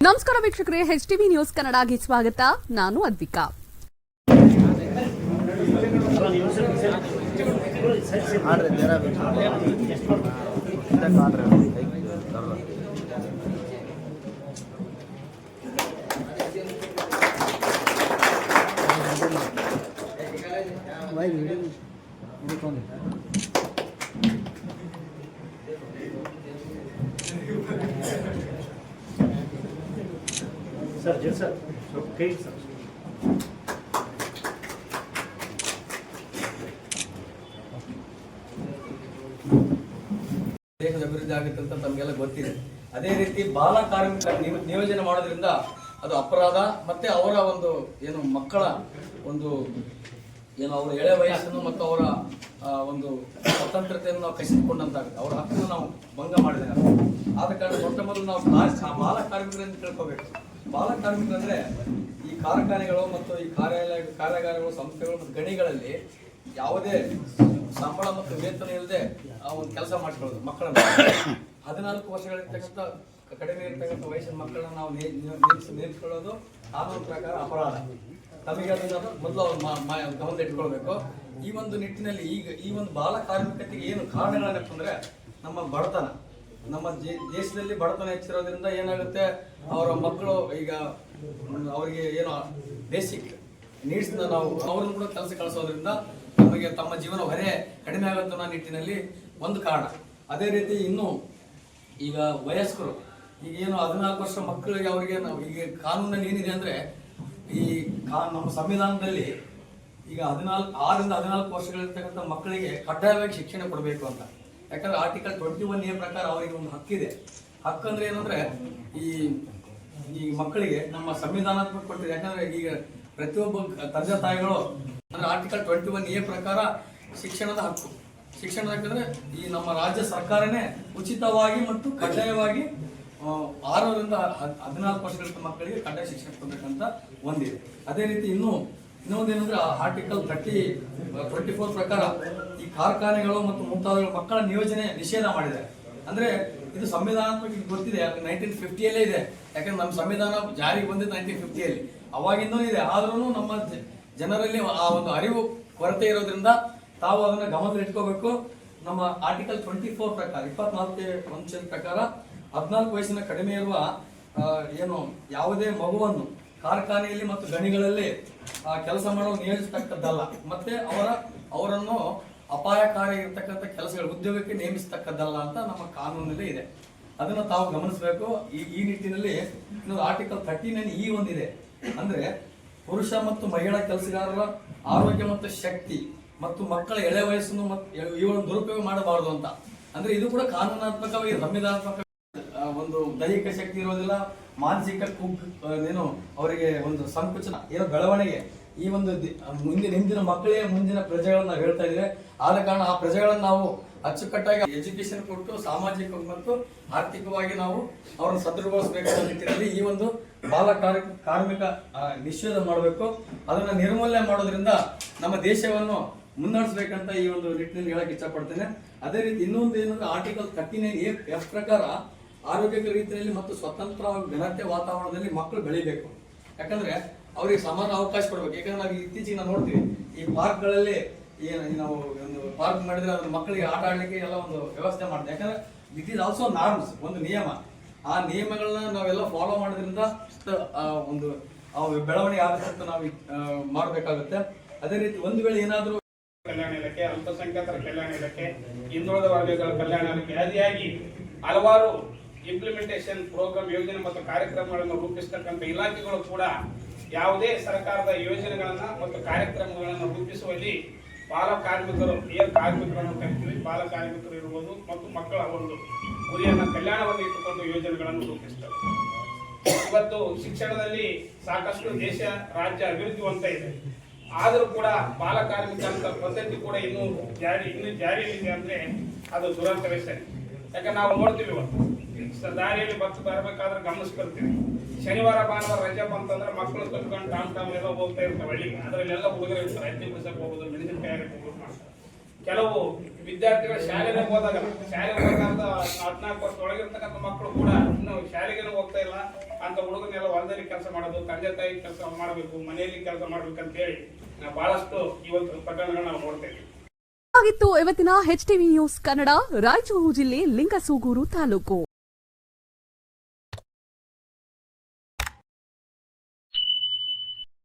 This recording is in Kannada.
ನಮಸ್ಕಾರ ವೀಕ್ಷಕರೇ ಎಚ್ ಟಿವಿ ನ್ಯೂಸ್ ಕನ್ನಡಗೆ ಸ್ವಾಗತ ನಾನು ಅದ್ವಿಕಾ ಸರ್ ಜಲ್ ಸರ್. ಕೈ ಸರ್. ದೇಶದ ಅಭಿವೃದ್ಧಿ ಆಗುತ್ತೆ ಅಂತ ತಮಗೆಲ್ಲ ಗೊತ್ತಿದೆ. ಅದೇ ರೀತಿ ಬಾಲ ಕಾರ್ಮಿಕ ನಿಯ- ನಿಯೋಜನೆ ಮಾಡೋದ್ರಿಂದ ಅದು ಅಪರಾಧ ಮತ್ತೆ ಅವರ ಒಂದು ಏನು ಮಕ್ಕಳ ಒಂದು ಏನು ಅವರ ಎಳೆ ವಯಸ್ಸನ್ನು ಮತ್ತು ಅವರ ಒಂದು ಸ್ವತಂತ್ರತೆಯನ್ನು ನಾವು ಕಸಿದುಕೊಂಡಂತಾಗುತ್ತೆ. ಅವರ ಹಕ್ಕನ್ನು ನಾವು ಭಂಗ ಮಾಡಿದಾಗ ಆದ ಕಾರಣ ಮೊಟ್ಟ ಮೊದಲು ನಾವು ಬಾಲ ಕಾರ್ಮಿಕರು ಬಾಲ ಕಾರ್ಮಿಕರನ್ನು ತಿಳ್ಕೋಬೇಕು. ಬಾಲ ಕಾರ್ಮಿಕರಂದ್ರೆ ಈ ಕಾರ್ಖಾನೆಗಳು ಮತ್ತು ಈ ಕಾರ್ಯಾಲಯ, ಕಾರ್ಯಾಗಾರಗಳು, ಸಂಸ್ಥೆಗಳು ಮತ್ತು ಗಣಿಗಳಲ್ಲಿ ಯಾವುದೇ ಸಂಬಳ ಮತ್ತು ವೇತನ ಇಲ್ಲದೆ ಒಂದು ಕೆಲಸ ಮಾಡಿಕೊಳ್ಳೋದು ಮಕ್ಕಳನ್ನು. ಹದಿನಾಲ್ಕು ವರ್ಷಗಳಿರ್ತಕ್ಕಂಥ ಕಡಿಮೆ ಇರ್ತಕ್ಕಂಥ ವಯಸ್ಸಿನ ಮಕ್ಕಳನ್ನ ನಾವು ನೇಮಿಸಿಕೊಳ್ಳೋದು ಕಾನೂನು ಪ್ರಕಾರ ಅಪರಾಧ. ತಮಗೆ ಅದನ್ನ ಮೊದಲು ಅವ್ರು ಮಾ- ಗಮನದಲ್ಲಿಟ್ಕೊಳ್ಬೇಕು. ಈ ಒಂದು ನಿಟ್ಟಿನಲ್ಲಿ ಈಗ ಈ ಒಂದು ಬಾಲ ಕಾರ್ಮಿಕತೆಗೆ ಏನು ಕಾರಣಗಳೇನಪ್ಪ ಅಂದ್ರೆ ನಮ್ಮ ಬಡತನ. ನಮ್ಮ ದೇಶದಲ್ಲಿ ಬಡತನ ಹೆಚ್ಚಿರೋದ್ರಿಂದ ಏನಾಗುತ್ತೆ? ಅವರ ಮಕ್ಕಳು ಈಗ ಅವರಿಗೆ ಏನು ಬೇಸಿಕ್ ನೀಡ್ಸ್ ನಾವು ಅವ್ರನ್ನ ಕೂಡ ಕೆಲಸ ಕಳಿಸೋದ್ರಿಂದ ನಮಗೆ ತಮ್ಮ ಜೀವನ ಹೊರೆ ಕಡಿಮೆ ಆಗುತ್ತೆ ಅನ್ನೋ ನಿಟ್ಟಿನಲ್ಲಿ ಒಂದು ಕಾರಣ. ಅದೇ ರೀತಿ ಇನ್ನು ಈಗ ವಯಸ್ಕರು ಈಗ ಏನು ಹದಿನಾಲ್ಕು ವರ್ಷ ಮಕ್ಕಳಿಗೆ ಅವರಿಗೆ ನಾವು ಈಗ ಕಾನೂನಲ್ಲಿ ಏನಿದೆ ಅಂದ್ರೆ ಈ ಕಾ, ನಮ್ಮ ಸಂವಿಧಾನದಲ್ಲಿ ಈಗ ಹದಿನಾಲ್ಕು, ಆರರಿಂದ ಹದಿನಾಲ್ಕು ವರ್ಷಗಳಿರ್ತಕ್ಕಂಥ ಮಕ್ಕಳಿಗೆ ಕಡ್ಡಾಯವಾಗಿ ಶಿಕ್ಷಣ ಕೊಡಬೇಕು ಅಂತ. ಯಾಕಂದ್ರೆ ಆರ್ಟಿಕಲ್ ಟ್ವೆಂಟಿ ಒನ್ ಎ ಪ್ರಕಾರ ಅವರಿಗೆ ಒಂದು ಹಕ್ಕಿದೆ ಹಕ್ಕಂದ್ರೆ ಏನಂದ್ರೆ ಈ ಈ ಮಕ್ಕಳಿಗೆ ನಮ್ಮ ಸಂವಿಧಾನಾತ್ಮಕ ಕೊಟ್ಟಿದೆ. ಯಾಕಂದ್ರೆ ಈಗ ಪ್ರತಿಯೊಬ್ಬ ತಂದೆ ತಾಯಿಗಳು ಅಂದ್ರೆ ಆರ್ಟಿಕಲ್ ಟ್ವೆಂಟಿ ಒನ್ ಎ ಪ್ರಕಾರ ಶಿಕ್ಷಣದ ಹಕ್ಕು. ಶಿಕ್ಷಣ ಯಾಕಂದ್ರೆ ಈ ನಮ್ಮ ರಾಜ್ಯ ಸರ್ಕಾರನೇ ಉಚಿತವಾಗಿ ಮತ್ತು ಕಡ್ಡಾಯವಾಗಿ ಆರರಿಂದ ಹದ್- ಹದಿನಾಲ್ಕು ವರ್ಷಗಳ ಮಕ್ಕಳಿಗೆ ಕಡ್ಡಾಯ ಶಿಕ್ಷಣ ಕೊಡಬೇಕಂತ ಒಂದಿದೆ. ಅದೇ ರೀತಿ ಇನ್ನು ಆ ಆರ್ಟಿಕಲ್ ಥರ್ಟಿ ಟ್ವೆಂಟಿ ಫೋರ್ ಪ್ರಕಾರ ಈ ಕಾರ್ಖಾನೆಗಳು ಮತ್ತು ಮುಂತಾದ ಮಕ್ಕಳ ನಿಯೋಜನೆ ನಿಷೇಧ ಮಾಡಿದ್ದಾರೆ. ಅಂದ್ರೆ ಇದು ಸಂವಿಧಾನಾತ್ಮಕ ಗೊತ್ತಿದೆ ನೈನ್ಟೀನ್ ಫಿಫ್ಟಿಯಲ್ಲೇ ಇದೆ. ಯಾಕಂದ್ರೆ ನಮ್ಮ ಸಂವಿಧಾನ ಜಾರಿಗೆ ಬಂದಿದ್ದು ನೈನ್ಟೀನ್ ಫಿಫ್ಟಿಯಲ್ಲಿ ಅವಾಗಿಂದೂ ಇದೆ ಆದ್ರೂ ನಮ್ಮ ಜನರಲ್ಲಿ ಆ ಒಂದು ಅರಿವು, ಕೊರತೆ ಇರೋದ್ರಿಂದ ತಾವು ಅದನ್ನ ಗಮನದಲ್ಲಿಟ್ಕೋಬೇಕು. ನಮ್ಮ ಆರ್ಟಿಕಲ್ ಟ್ವೆಂಟಿ ಫೋರ್ ಪ್ರಕಾರ, ಇಪ್ಪತ್ನಾಲ್ಕು ಅಂಶದ ಪ್ರಕಾರ ಹದಿನಾಲ್ಕು ವಯಸ್ಸಿನ ಕಡಿಮೆ ಇರುವ ಏನು, ಯಾವುದೇ ಮಗುವನ್ನು ಕಾರ್ಖಾನೆಯಲ್ಲಿ ಮತ್ತು ಗಣಿಗಳಲ್ಲಿ ಕೆಲಸ ಮಾಡಲು ನಿಯೋಜಿಸತಕ್ಕದ್ದಲ್ಲ. ಮತ್ತೆ ಅವರ, ಅವರನ್ನು ಅಪಾಯಕಾರಿ ಇರತಕ್ಕಂಥ ಕೆಲಸಗಳು, ಉದ್ಯೋಗಕ್ಕೆ ನೇಮಿಸತಕ್ಕದ್ದಲ್ಲ ಅಂತ ನಮ್ಮ ಕಾನೂನಲ್ಲಿ ಇದೆ. ಅದನ್ನು ತಾವು ಗಮನಿಸಬೇಕು. ಈ ಈ ನಿಟ್ಟಿನಲ್ಲಿ ಆರ್ಟಿಕಲ್ ಥರ್ಟಿ ನೈನ್ ಈ ಒಂದಿದೆ. ಅಂದ್ರೆ ಪುರುಷ ಮತ್ತು ಮಹಿಳಾ ಕೆಲಸಗಾರರ ಆರೋಗ್ಯ ಮತ್ತು ಶಕ್ತಿ ಮತ್ತು ಮಕ್ಕಳ ಎಳೆ ವಯಸ್ಸನ್ನು ಮತ್ತು ಇವುಗಳನ್ನು ದುರುಪಯೋಗ ಮಾಡಬಾರದು ಅಂತ. ಅಂದ್ರೆ ಇದು ಕೂಡ ಕಾನೂನಾತ್ಮಕವಾಗಿ, ಸಂವಿಧಾನಾತ್ಮಕ ಒಂದು ದೈಹಿಕ ಶಕ್ತಿ ಇರೋದಿಲ್ಲ, ಮಾನಸಿಕ ಕುಗ್ ಏನು ಅವರಿಗೆ ಒಂದು ಸಂಕುಚನ, ಏನೋ ಬೆಳವಣಿಗೆ. ಈ ಒಂದು ಮುಂದಿನ ಹಿಂದಿನ ಮಕ್ಕಳೇ ಮುಂದಿನ ಪ್ರಜೆಗಳನ್ನ ಹೇಳ್ತಾ ಇದ್ದೇವೆ ಆದ ಕಾರಣ ಆ ಪ್ರಜೆಗಳನ್ನು ನಾವು ಅಚ್ಚುಕಟ್ಟಾಗಿ ಎಜುಕೇಶನ್ ಕೊಟ್ಟು, ಸಾಮಾಜಿಕ ಮತ್ತು ಆರ್ಥಿಕವಾಗಿ ನಾವು ಅವರನ್ನು ಸದೃಢಗೊಳಿಸಬೇಕಾದ ನಿಟ್ಟಿನಲ್ಲಿ ಈ ಒಂದು ಬಾಲ ಕಾರ್ಮಿಕ ನಿಷೇಧ ಮಾಡಬೇಕು. ಅದನ್ನ ನಿರ್ಮೂಲನೆ ಮಾಡೋದ್ರಿಂದ ನಮ್ಮ ದೇಶವನ್ನು ಮುನ್ನಡೆಸಬೇಕಂತ ಈ ಒಂದು ನಿಟ್ಟಿನಲ್ಲಿ ಹೇಳಕ್ ಇಷ್ಟಪಡ್ತೇನೆ ಅದೇ ರೀತಿ ಇನ್ನೊಂದು ಏನಂದ್ರೆ ಆರ್ಟಿಕಲ್ ತರ್ಟಿ ನೈನ್ ಎಫ್ ಪ್ರಕಾರ ಆರೋಗ್ಯಕರ ರೀತಿಯಲ್ಲಿ ಮತ್ತು ಸ್ವತಂತ್ರ ಘನತೆ ವಾತಾವರಣದಲ್ಲಿ ಮಕ್ಕಳು ಬೆಳಿಬೇಕು. ಯಾಕಂದ್ರೆ ಅವರಿಗೆ ಸಮಾನ ಅವಕಾಶ ಕೊಡ್ಬೇಕು. ಯಾಕಂದ್ರೆ ನಾವು ಇತ್ತೀಚೆಗೆ ನಾವು ನೋಡ್ತೀವಿ, ಈ ಪಾರ್ಕ್ಗಳಲ್ಲಿ ಏನು ನಾವು ಒಂದು ಪಾರ್ಕ್ ಮಾಡಿದ್ರೆ ಅದ್ರ ಮಕ್ಕಳಿಗೆ ಆಟ ಆಡಲಿಕ್ಕೆ ಎಲ್ಲ ಒಂದು ವ್ಯವಸ್ಥೆ ಮಾಡ್ತೀವಿ ಯಾಕಂದ್ರೆ ದಿಟ್ ಈಸ್ ಆಲ್ಸೋ ನಾರ್ಮ್ಸ್ ಒಂದು ನಿಯಮ. ಆ ನಿಯಮಗಳನ್ನ ನಾವೆಲ್ಲ ಫಾಲೋ ಮಾಡೋದ್ರಿಂದ ಒಂದು ಬೆಳವಣಿಗೆ ಆಗುತ್ತೆ ನಾವು ಮಾಡಬೇಕಾಗುತ್ತೆ. ಅದೇ ರೀತಿ ಒಂದು ವೇಳೆ ಏನಾದರೂ ಕಲ್ಯಾಣ ಇಲಾಖೆ, ಅಲ್ಪಸಂಖ್ಯಾತರ ಕಲ್ಯಾಣ ಇಲಾಖೆ, ಹಿಂದುಳಿದ ವರ್ಗಗಳ ಕಲ್ಯಾಣ ಇಲಾಖೆ ಆದಿಯಾಗಿ ಹಲವಾರು ಇಂಪ್ಲಿಮೆಂಟೇಷನ್ ಪ್ರೋಗ್ರಾಮ್ ಯೋಜನೆ ಮತ್ತು ಕಾರ್ಯಕ್ರಮಗಳನ್ನು ರೂಪಿಸತಕ್ಕಂಥ ಇಲಾಖೆಗಳು ಕೂಡ ಯಾವುದೇ ಸರ್ಕಾರದ ಯೋಜನೆಗಳನ್ನ ಮತ್ತು ಕಾರ್ಯಕ್ರಮಗಳನ್ನು ರೂಪಿಸುವಲ್ಲಿ ಬಾಲ ಕಾರ್ಮಿಕರು ಏರ್ ಕಾರ್ಮಿಕರನ್ನು ಕರಿತೀವಿ ಬಾಲ ಕಾರ್ಮಿಕರು ಇರುವುದು ಮತ್ತು ಮಕ್ಕಳ ಒಂದು ಗುರಿಯನ್ನು, ಕಲ್ಯಾಣವನ್ನು ಇಟ್ಟುಕೊಂಡು ಯೋಜನೆಗಳನ್ನು ರೂಪಿಸ್ತವೆ. ಇವತ್ತು ಶಿಕ್ಷಣದಲ್ಲಿ ಸಾಕಷ್ಟು ದೇಶ, ರಾಜ್ಯ ಅಭಿವೃದ್ಧಿ ಅಂತ ಇದೆ. ಆದರೂ ಕೂಡ ಬಾಲ ಕಾರ್ಮಿಕ ಅಂತ ಪದ್ಧತಿ ಕೂಡ ಇನ್ನೂ ಜಾರಿ, ಇನ್ನೂ ಜಾರಿಯಲ್ಲಿದೆ ಅಂದ್ರೆ ಅದು ದುರಂತವೇ ಸರಿ. ಯಾಕಂದ್ರೆ ನಾವು ನೋಡ್ತೀವಿ ಇವತ್ತು. ದಾರಿಯಲ್ಲಿ ಬಸ್ ಬರಬೇಕಾದ್ರೆ ಗಮನಿಸ್ಕೊಳ್ತೀವಿ. ಶನಿವಾರ, ಭಾನುವಾರ ರಜೆ ಬಂತಂದ್ರೆ ಮಕ್ಕಳು ಕಟ್ಕೊಂಡು ಟಾಮ್ ಟಾಮ್ ಎಲ್ಲ ಹೋಗ್ತಾ ಇರ್ತಾರೆ ಹಳ್ಳಿಗೆ ಅದರಲ್ಲೆಲ್ಲ ಹುಡುಗರು ಇರ್ತಾರೆ. ಹತ್ತಿ ಬಿಡಿಸಕ್ಕೆ ಹೋಗೋದು ಮಾಡ್ತಾರೆ. ಕೆಲವು ವಿದ್ಯಾರ್ಥಿಗಳು ಶಾಲೆಗೆ ಹೋದಾಗ, ಶಾಲೆಗೆ ಹೋಗಂತ ಹದಿನಾಲ್ಕು ವರ್ಷ ಒಳಗಿರ್ತಕ್ಕಂಥ ಮಕ್ಕಳು ಕೂಡ ಇನ್ನು ಶಾಲೆಗೆ ಹೋಗ್ತಾ ಇಲ್ಲ. ಅಂತ ಹುಡುಗನೆಲ್ಲ ಹೊಲದಲ್ಲಿ ಕೆಲಸ ಮಾಡೋದು, ತಂದೆ ತಾಯಿ ಕೆಲಸ ಮಾಡಬೇಕು, ಮನೆಯಲ್ಲಿ ಕೆಲಸ ಮಾಡ್ಬೇಕಂತ ಹೇಳಿ ನಾವು ಬಹಳಷ್ಟು ಇವತ್ತು ಪ್ರಕರಣಗಳನ್ನ ನಾವು ನೋಡ್ತೇವೆ ಆಗಿತ್ತು ಇವತ್ತಿನ H TV news Kannada, Raichur ಜಿಲ್ಲೆ, ಲಿಂಗಸೂಗೂರು ತಾಲೂಕು.